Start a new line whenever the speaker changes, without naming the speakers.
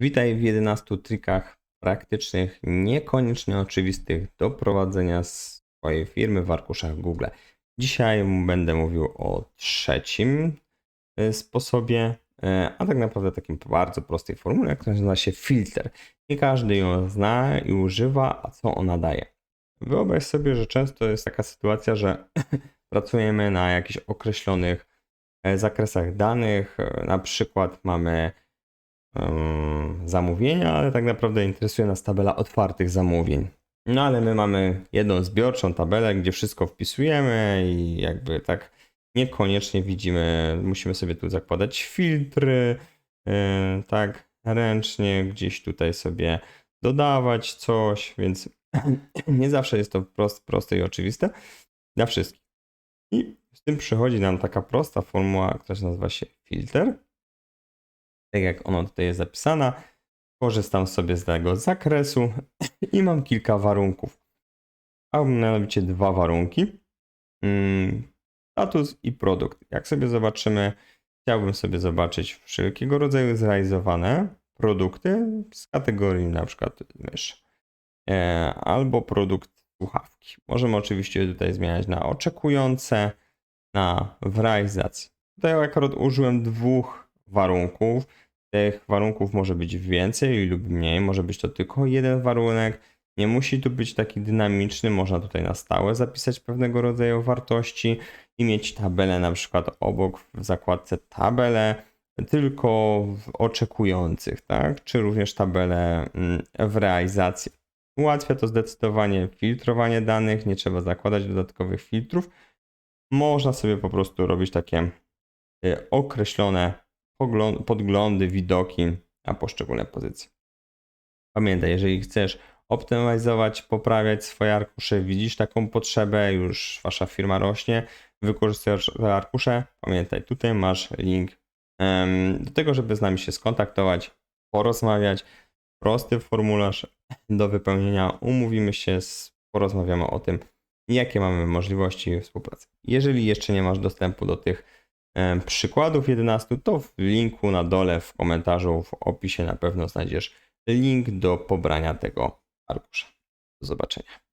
Witaj w 11 trikach praktycznych, niekoniecznie oczywistych do prowadzenia swojej firmy w arkuszach Google. Dzisiaj będę mówił o trzecim e, sposobie, e, a tak naprawdę takim bardzo prostej formule, która nazywa się filtr. Nie każdy ją zna i używa, a co ona daje. Wyobraź sobie, że często jest taka sytuacja, że pracujemy na jakichś określonych e, zakresach danych, na przykład mamy zamówienia, ale tak naprawdę interesuje nas tabela otwartych zamówień. No ale my mamy jedną zbiorczą tabelę, gdzie wszystko wpisujemy i jakby tak niekoniecznie widzimy, musimy sobie tu zakładać filtry, yy, tak ręcznie gdzieś tutaj sobie dodawać coś, więc nie zawsze jest to prost, proste i oczywiste dla wszystkich. I z tym przychodzi nam taka prosta formuła, która nazywa się filter tak jak ona tutaj jest zapisana. Korzystam sobie z tego zakresu i mam kilka warunków. A mianowicie dwa warunki. Mm, Status i produkt. Jak sobie zobaczymy, chciałbym sobie zobaczyć wszelkiego rodzaju zrealizowane produkty z kategorii na przykład mysz e, albo produkt słuchawki. Możemy oczywiście tutaj zmieniać na oczekujące, na w realizacji. Tutaj akurat użyłem dwóch warunków. Tych warunków może być więcej lub mniej, może być to tylko jeden warunek. Nie musi tu być taki dynamiczny, można tutaj na stałe zapisać pewnego rodzaju wartości i mieć tabelę na przykład obok w zakładce tabelę tylko oczekujących, tak? Czy również tabelę mm, w realizacji. Ułatwia to zdecydowanie filtrowanie danych, nie trzeba zakładać dodatkowych filtrów. Można sobie po prostu robić takie y, określone podglądy, widoki na poszczególne pozycje. Pamiętaj, jeżeli chcesz optymalizować, poprawiać swoje arkusze, widzisz taką potrzebę, już wasza firma rośnie, wykorzystasz te arkusze, pamiętaj, tutaj masz link do tego, żeby z nami się skontaktować, porozmawiać. Prosty formularz do wypełnienia. Umówimy się, porozmawiamy o tym, jakie mamy możliwości współpracy. Jeżeli jeszcze nie masz dostępu do tych przykładów 11, to w linku na dole w komentarzu, w opisie na pewno znajdziesz link do pobrania tego arkusza. Do zobaczenia.